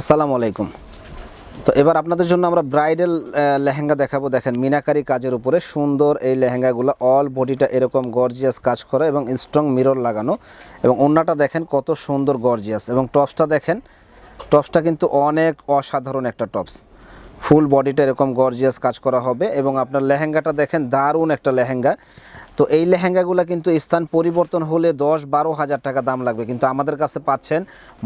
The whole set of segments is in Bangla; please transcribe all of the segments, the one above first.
আসসালামু আলাইকুম। তো এবার আপনাদের জন্য আমরা ব্রাইডাল লেহেঙ্গা দেখাবো। দেখেন, মিনাকারি কাজের উপরে সুন্দর এই লেহেঙ্গাগুলো অল বডিটা এরকম গর্জিয়াস কাজ করা এবং স্ট্রং মিরর লাগানো। এবং ওন্নাটা দেখেন, কত সুন্দর গর্জিয়াস এবং টপসটা দেখেন, টপসটা কিন্তু অনেক অসাধারণ একটা টপস। ফুল বডিটা এরকম গর্জিয়াস কাজ করা হবে এবং আপনার লেহেঙ্গাটা দেখেন, দারুণ একটা লেহেঙ্গা। তো এই লেহেঙ্গাগুলো কিন্তু স্থান পরিবর্তন হলে দশ বারো হাজার টাকা দাম লাগবে। কিন্তু আমাদের কাছে পাচ্ছেন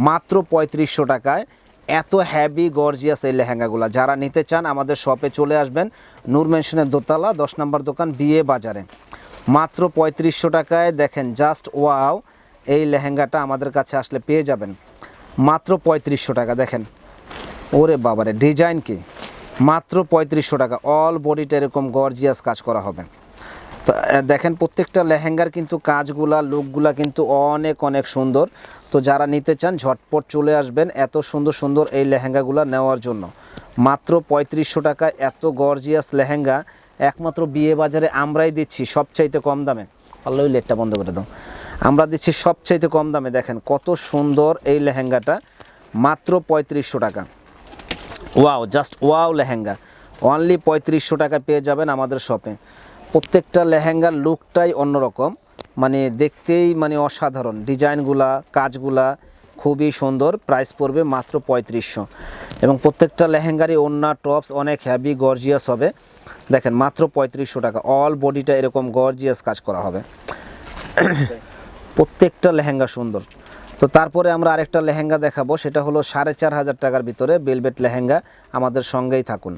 মাত্র পঁয়ত্রিশশো টাকায়। এত হ্যাভি গর্জিয়াস এই লেহেঙ্গাগুলো। যারা নিতে চান, আমাদের শপে চলে আসবেন। নূর মেনশনের দোতলা, দশ নম্বর দোকান বিয়ে বাজারে। মাত্র পঁয়ত্রিশশো টাকায় দেখেন জাস্ট ওয়াও এই লেহেঙ্গাটা আমাদের কাছে আসলে পেয়ে যাবেন। মাত্র পঁয়ত্রিশশো টাকা, দেখেন। ওরে বাবারে ডিজাইন কি? মাত্র পঁয়ত্রিশশো টাকা অল বডিটা এরকম গর্জিয়াস কাজ করা হবে। দেখেন প্রত্যেকটা লেহেঙ্গার কিন্তু কাজগুলা, লুকগুলা কিন্তু অনেক অনেক সুন্দর। তো যারা নিতে চান, ঝটপট চলে আসবেন এত সুন্দর সুন্দর এই লেহেঙ্গাগুলা নেওয়ার জন্য। মাত্র পঁয়ত্রিশশো টাকায় এত গর্জিয়াস লেহেঙ্গা, একমাত্র বিয়ে বাজারে আমরাই দিচ্ছি সবচাইতে কম দামে। পারলে ওই লেটটা বন্ধ করে দাও। আমরা দিচ্ছি সবচাইতে কম দামে, দেখেন কত সুন্দর এই লেহেঙ্গাটা, মাত্র পঁয়ত্রিশশো টাকা। Wow, just wow lehenga. Only পঁয়ত্রিশশো টাকা পেয়ে যাবেন আমাদের শপে। প্রত্যেকটা লেহেঙ্গার লুকটাই অন্যরকম। মানে দেখতেই মানে অসাধারণ। ডিজাইনগুলা, কাজগুলা খুবই সুন্দর। প্রাইস পড়বে মাত্র পঁয়ত্রিশশো। এবং প্রত্যেকটা লেহেঙ্গারই ওন্না টপস অনেক হ্যাভি গর্জিয়াস হবে। দেখেন, মাত্র পঁয়ত্রিশশো টাকা। অল বডিটা এরকম গর্জিয়াস কাজ করা হবে। প্রত্যেকটা লেহেঙ্গা সুন্দর। তো তারপরে আমরা আরেকটা লেহেঙ্গা দেখাবো। সেটা হলো সাড়ে চার হাজার টাকার ভিতরে বেলবেট লেহেঙ্গা। আমাদের সঙ্গেই থাকুন।